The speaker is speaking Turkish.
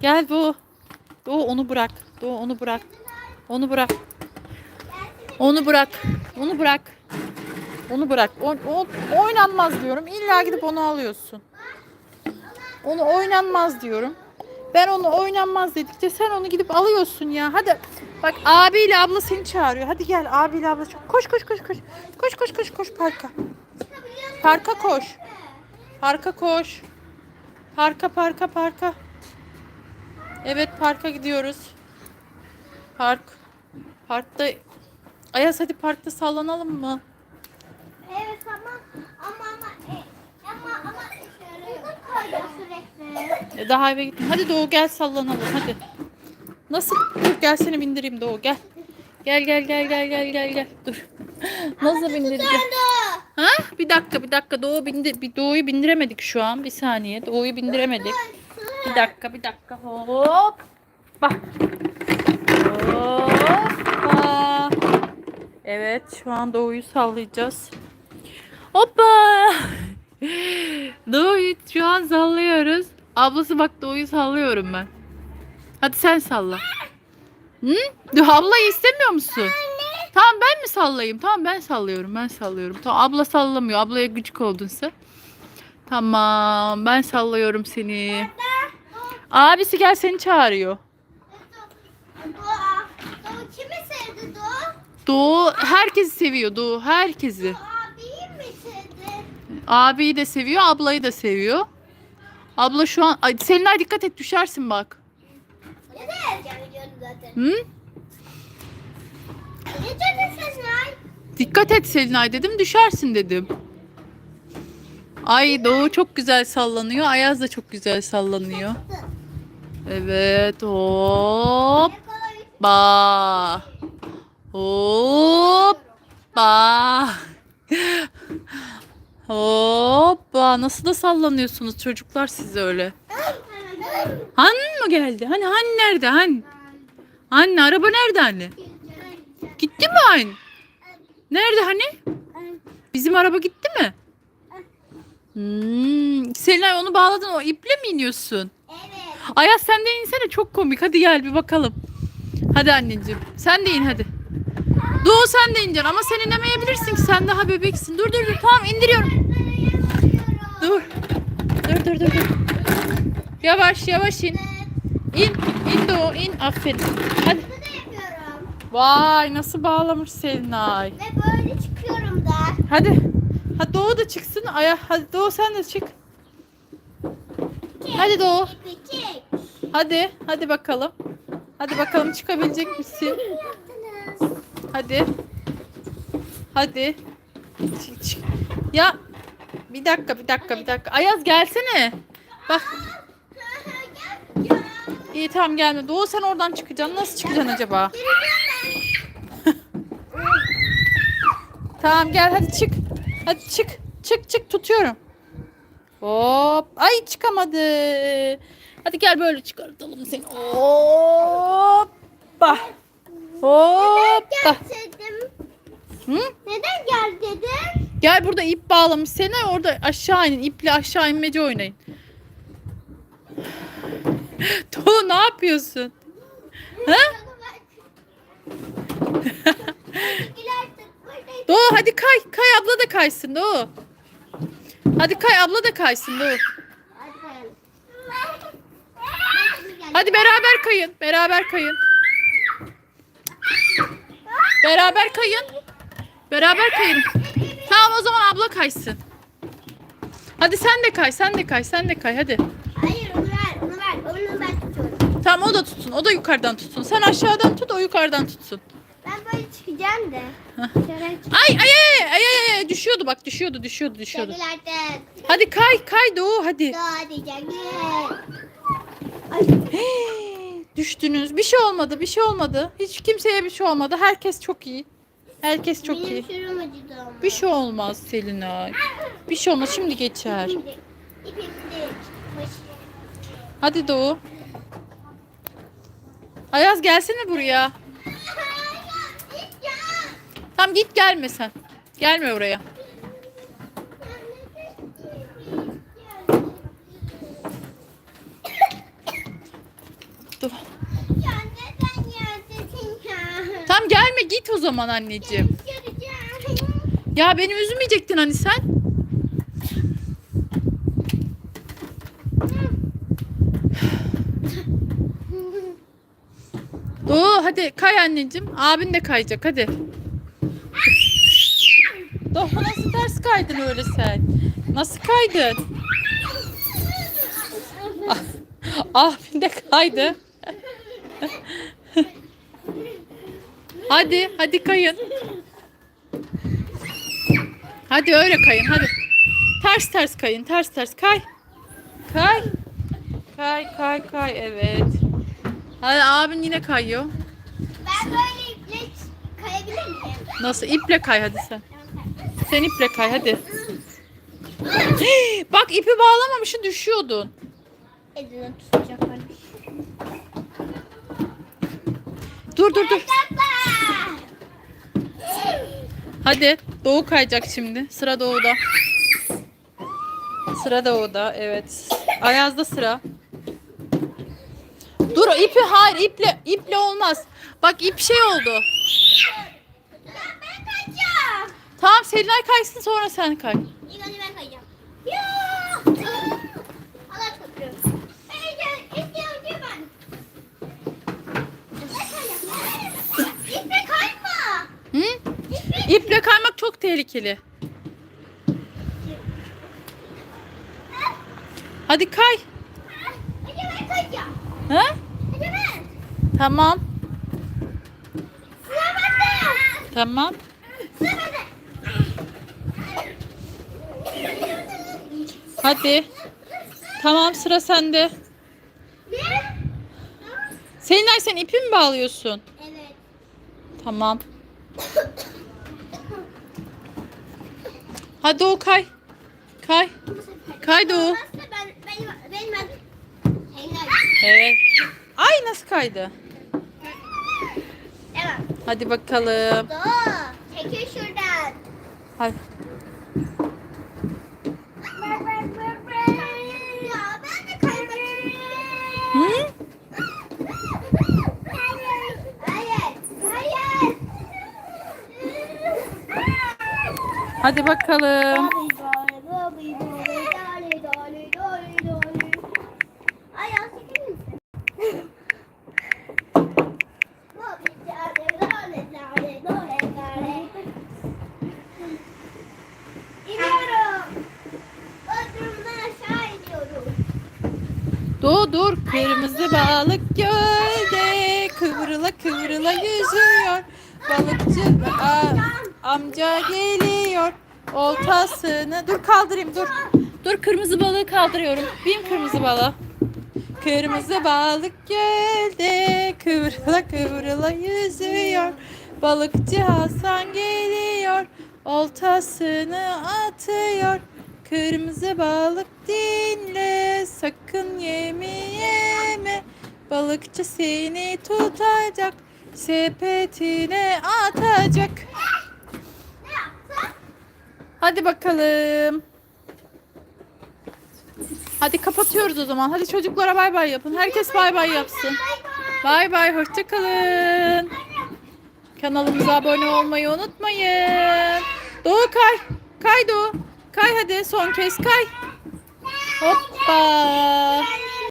Gel Doğu. Doğu onu bırak. Doğu onu bırak. Onu bırak. Onu bırak. Onu bırak. Onu bırak. O, o, oynanmaz diyorum. İlla gidip onu alıyorsun. Onu oynanmaz diyorum. Ben onu oynanmaz dedikçe sen onu gidip alıyorsun ya. Hadi bak abiyle abla seni çağırıyor. Hadi gel abiyle abla. Koş koş koş koş. Koş koş koş koş parka. Parka koş. Parka koş. Parka parka parka. Evet parka gidiyoruz. Park. Parkta Ayaz hadi parkta sallanalım mı? Evet ama ama ama e, ama ama sürekli. E, Daha eve gittim. Hadi Doğu gel sallanalım hadi. Nasıl? Dur gel seni bindireyim Doğu gel. Gel gel gel gel gel gel gel. Dur. Nasıl bindireceğim? Ha? Bir dakika bir dakika Doğu bindir bir Doğu'yu bindiremedik şu an. Bir saniye. Doğu'yu bindiremedik. Bir dakika bir dakika. Hop. Bak. Hoppa. Evet şu an Doğu'yu sallayacağız. Hoppa. Doğu'yu şu an sallıyoruz. Ablası bak Doğu'yu sallıyorum ben. Hadi sen salla. Hı? Ablayı istemiyor musun? Tamam ben mi sallayayım? Tamam ben sallıyorum. Ben sallıyorum. Tamam abla sallamıyor. Ablaya gıcık oldun sen. Tamam ben sallıyorum seni. Abisi gel seni çağırıyor. Doğa. Doğa kimi sevdi Doğa? Doğu herkesi seviyor. Doğu herkesi. Abiyi mi sevdi? Abiyi de seviyor, ablayı da seviyor. Abla şu an Ay, Selinay dikkat et düşersin bak. Ne de erken gidiyordu zaten. Hı? Ne dedin sen lan? Dikkat et Selinay dedim düşersin dedim. Ay Doğu çok güzel sallanıyor. Ayaz da çok güzel sallanıyor. Evet hop. Ba. Hoppa. Hoppa. Nasıl da sallanıyorsunuz çocuklar siz öyle. Han mı geldi? Hani Han nerede? Han? Anne araba nerede anne? Gitti mi Han? Nerede hani? Bizim araba gitti mi? Hmm. Selinay onu bağladın o iple mi iniyorsun? Ayaz sen de insene çok komik. Hadi gel bir bakalım. Hadi anneciğim. Sen de in hadi. Doğu sen de ineceksin ama sen inemeyebilirsin ki sen daha bebeksin. Dur dur dur tamam indiriyorum. Dur. Dur dur dur dur. Yavaş yavaş in. İn. İn Doğu in. Aferin. Hadi. Vay nasıl bağlamış Selinay. Ve böyle çıkıyorum da. Hadi. Hadi Doğu da çıksın. Aya hadi Doğu sen de çık. Hadi Doğu. Küçük. Hadi. Hadi bakalım. Hadi bakalım çıkabilecek misin? Hadi. Hadi. Çık, çık. Ya bir dakika bir dakika bir dakika. Ayaz gelsene. Bak iyi tamam gelme. Doğu sen oradan çıkacaksın. Nasıl çıkacaksın acaba? Tamam gel hadi çık. Hadi çık. Çık çık tutuyorum. Hop. Ay çıkamadı. Hadi gel böyle çıkartalım seni. Hoppa. Hoppa. Hı? Neden gel dedim? Gel burada ip bağlamış seni orada aşağı inin iple aşağı inmece oynayın. Doğu ne yapıyorsun? Ha? Doğu hadi kay. Kay abla da kaysın Doğu. Hadi kay abla da kaysın Doğu. Hadi beraber kayın. Beraber kayın. Beraber kayın. Beraber kayın. Tamam o zaman abla kaysın. Hadi sen de kay, sen de kay, sen de kay hadi. Hayır onu ver, onu ver. Onu ben tutuyorum. Tamam o da tutsun, o da yukarıdan tutsun. Sen aşağıdan tut, o yukarıdan tutsun. Böyle çıkacağım da. Ay ay ay ay ay ay düşüyordu bak düşüyordu düşüyordu düşüyordu. artık. Hadi kay kay Doğu hadi. Ay. Hey, Düştünüz. Bir şey olmadı, bir şey olmadı. Hiç kimseye bir şey olmadı. Herkes çok iyi. Herkes çok iyi. Benim şurum acıdı ama. Bir şey olmaz Selinay. Bir şey olmaz şimdi geçer. Hadi Doğu. Ayaz gelsene buraya. Tamam git gelme sen. Gelme oraya. Ya? Tamam gelme git o zaman anneciğim. Ya beni üzmeyecektin hani sen. Doğu hadi kay anneciğim. Abin de kayacak hadi. Doğu nasıl ters kaydın öyle sen? Nasıl kaydın? Ah, abin de kaydı. hadi hadi kayın. Hadi öyle kayın hadi. Ters ters kayın ters ters kay. Kay. Kay kay kay evet. Hadi abin yine kayıyor. Ben böyle iple kayabilir miyim? Nasıl iple kay hadi sen. Sen iple kay hadi. Bak ipi bağlamamışsın düşüyordun. Elini tutacak. Dur dur dur. Hadi Doğu kayacak şimdi. Sıra Doğu'da. Sıra Doğu'da evet. Ayaz'da sıra. Dur ipi hayır iple iple olmaz. Bak ip şey oldu. Ya ben kayacağım. Tamam Selinay kaysın sonra sen kay. İlk önce ben kayacağım. Ya! Allah kayacağım. İple kayma. Hı? İple kaymak çok tehlikeli. Hadi kay. Önce ben kayacağım. Ha? Önce ben. Tamam. Tamam. Sıra bende. Hadi. Tamam sıra sende. Ne? Selinay sen ipi mi bağlıyorsun? Evet. Tamam. Hadi o kay. Kay. Kay Doğu. Olmazsa ben, benim, benim adım. Helal. Evet. Ay nasıl kaydı? Hadi bakalım. Doğu. Çekil şuradan. Hadi. Ya ben de kaymak istiyorum. Hı? Hayır. Hayır. Hadi bakalım. Ay ya çekilir misin? İniyorum. Bodrum'dan aşağı iniyorum. Dur dur. Kırmızı balık gölde kıvrıla kıvrıla yüzüyor. Balıkçı a- amca geliyor. Oltasını dur kaldırayım dur. Dur kırmızı balığı kaldırıyorum. Bin kırmızı balığı. Kırmızı balık gölde kıvrıla kıvrıla yüzüyor. Balıkçı Hasan geliyor. Oltasını atıyor. Kırmızı balık dinle sakın yeme yeme. Balıkçı seni tutacak. Sepetine atacak. Hadi bakalım. Hadi kapatıyoruz o zaman. Hadi çocuklara bay bay yapın. Herkes bay bay yapsın. Bay bay. Hoşçakalın. Kanalımıza abone olmayı unutmayın. Doğu kay. Kay Doğu. Kay hadi son kez kay. Hoppa.